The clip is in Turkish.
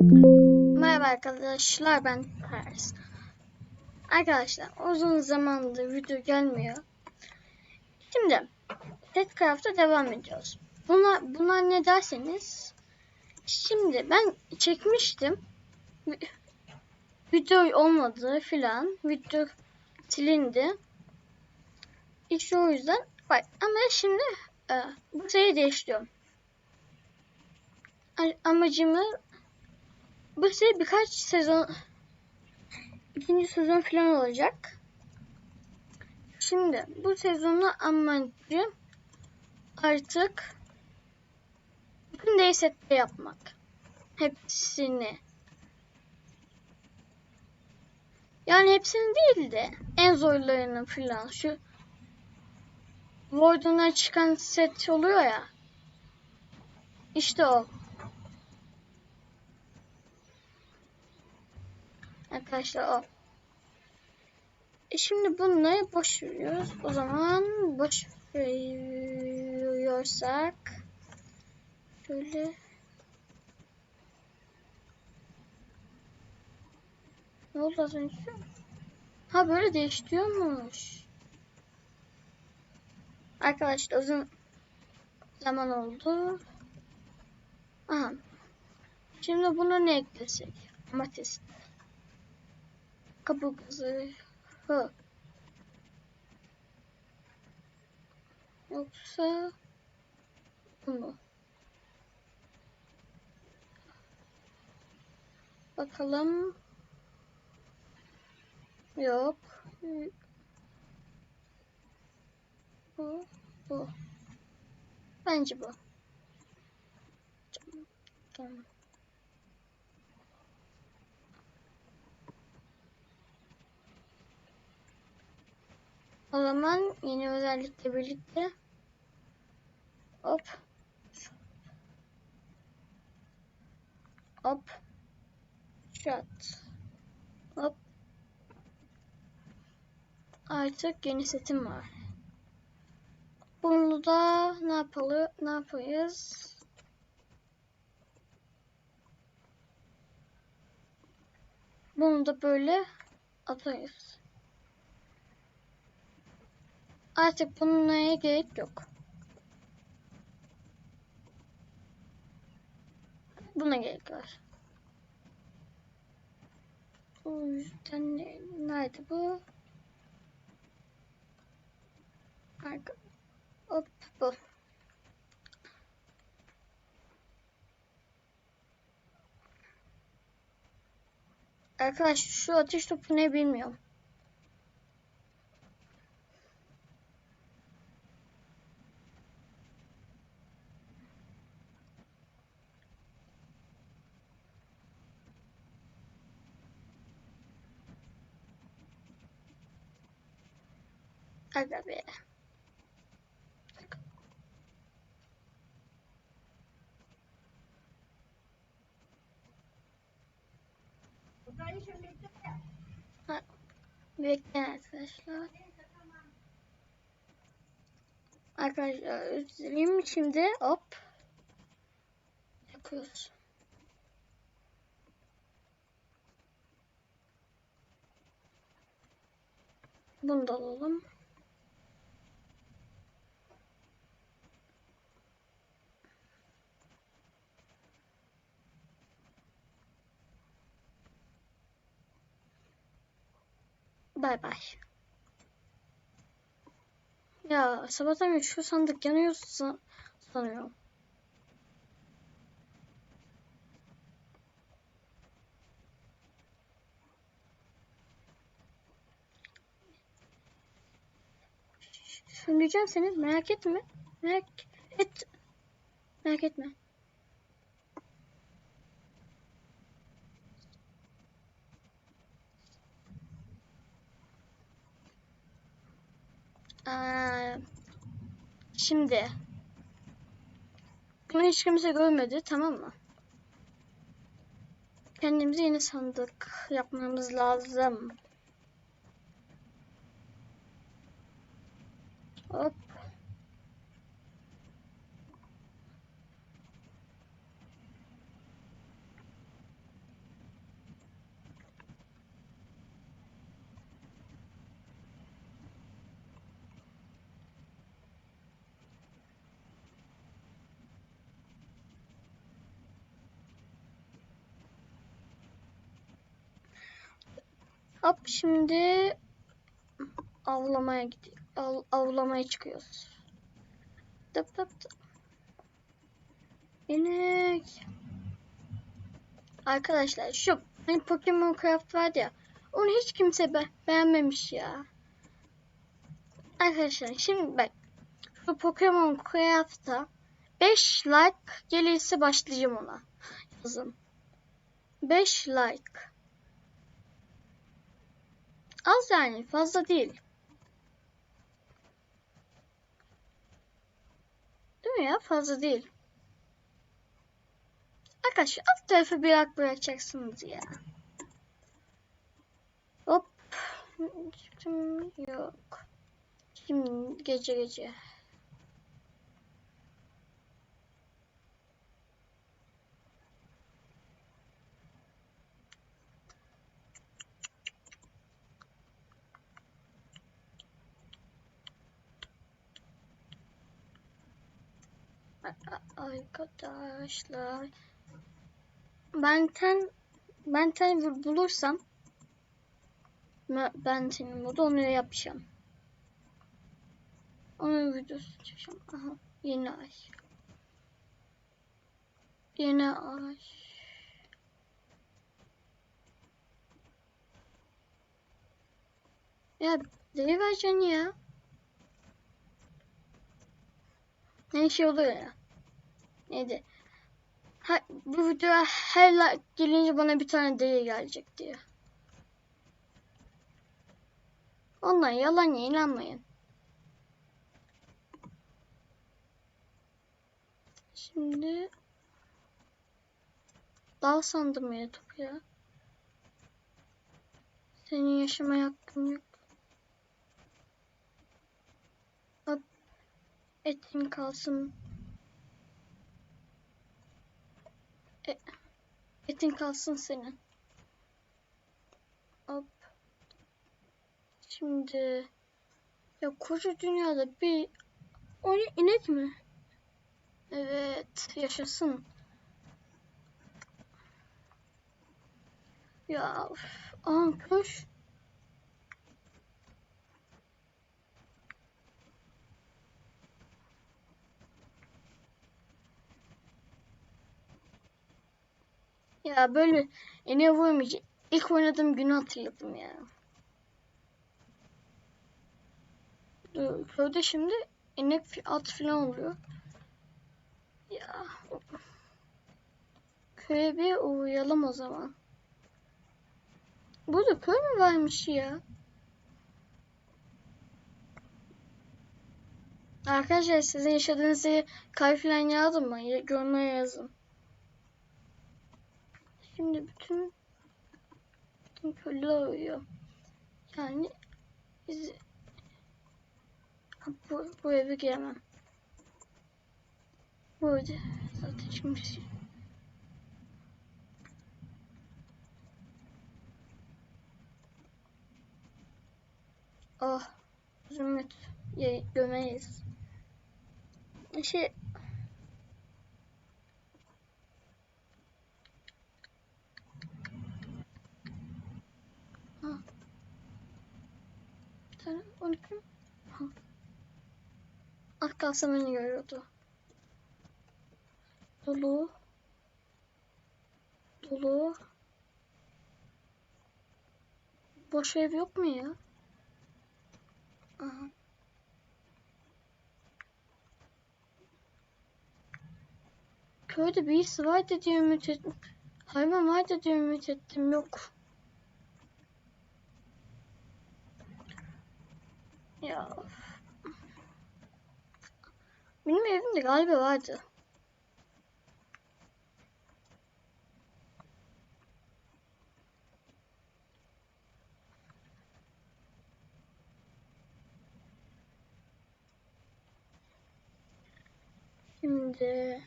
Merhaba arkadaşlar ben Paris. Arkadaşlar uzun zamandır video gelmiyor. Şimdi Deadcraft'a devam ediyoruz. Buna, buna ne derseniz şimdi ben çekmiştim. Vi- Video olmadı filan. Video silindi. İşte o yüzden ama şimdi e, bu şeyi değiştiriyorum. Amacımı bu şey birkaç sezon ikinci sezon falan olacak. Şimdi bu sezonu amacım artık bütün DSet'te yapmak. Hepsini. Yani hepsini değil de en zorlarını falan şu Warden'a çıkan set oluyor ya. İşte o. Arkadaşlar o. E şimdi bunları boş veriyoruz. O zaman boş veriyorsak şöyle ne oldu az önce? Ha böyle değiştiriyormuş. Arkadaşlar uzun zaman oldu. Aha. Şimdi buna ne eklesek? Amatist. Kabuk zırhı. Yoksa bu? Bakalım. Yok. Bu. Bu. Bence bu. Tamam. O zaman yeni özellikle birlikte hop hop shot hop artık yeni setim var. Bunu da ne yapalım ne yapayız? Bunu da böyle atayız. Artık bunlara gerek yok. Buna gerek var. O yüzden ne- nerede bu? Arka. Hop bu. Arkadaş şu ateş topu ne bilmiyorum. Aga be. Ha, bekleyin arkadaşlar. Arkadaşlar üzüleyim şimdi hop yapıyoruz. Bunu da alalım. Bay bay. Ya sabahtan şu sandık yanıyor san- sanıyorum. Söyleyeceğim seni merak etme. Merak et. Merak etme. Aa, şimdi bunu hiç kimse görmedi tamam mı? Kendimize yeni sandık yapmamız lazım. Hop. Hop şimdi avlamaya gidiyor. Av, avlamaya çıkıyoruz. Tıp tıp tıp. İnek. Arkadaşlar şu hani Pokemon Craft vardı ya. Onu hiç kimse be beğenmemiş ya. Arkadaşlar şimdi bak şu Pokemon Craft'a 5 like gelirse başlayacağım ona. Yazın. 5 like. Az yani fazla değil. Değil mi ya? Fazla değil. Arkadaşlar alt tarafı bir bırakacaksınız ya. Hop. Yok. Şimdi gece gece. Arkadaşlar Benten Benten bulursam Benten'in modu onu yapacağım. Onun videosu çekeceğim. Aha yeni ay. Yeni ay. Ya deyivereceksin ya. Ne şey oluyor ya. Neydi? Ha, bu videoya her like gelince bana bir tane deli gelecek diye. Ondan yalan ya inanmayın. Şimdi dal sandım ya topu ya. Senin yaşamaya hakkın yok. Hop. Etin kalsın. Etin kalsın senin. Hop. Şimdi ya koca dünyada bir o ne, inek mi? Evet, yaşasın. Ya, of. aa koş. Ya böyle ineğe vurmayacak. İlk oynadığım günü hatırladım ya. Köyde şimdi inek at falan oluyor. Ya. Köye bir uğrayalım o zaman. Burada köy mü varmış ya? Arkadaşlar sizin yaşadığınız yeri kay falan yazın mı? Yorumlara yazın. Şimdi bütün bütün köylüler uyuyor. Yani biz bu, bu eve giremem. Burada zaten çıkmış. Oh, zümrüt ye, gömeyiz. Şey, tane, 12 mi? Az kalsam beni görüyordu. Dolu. Dolu. Boş ev yok mu ya? Aha. Köyde birisi vardı diye ümit ettim. Hayvan vardı diye ümit ettim. Yok. Ya. Benim evimde galiba vardı. Şimdi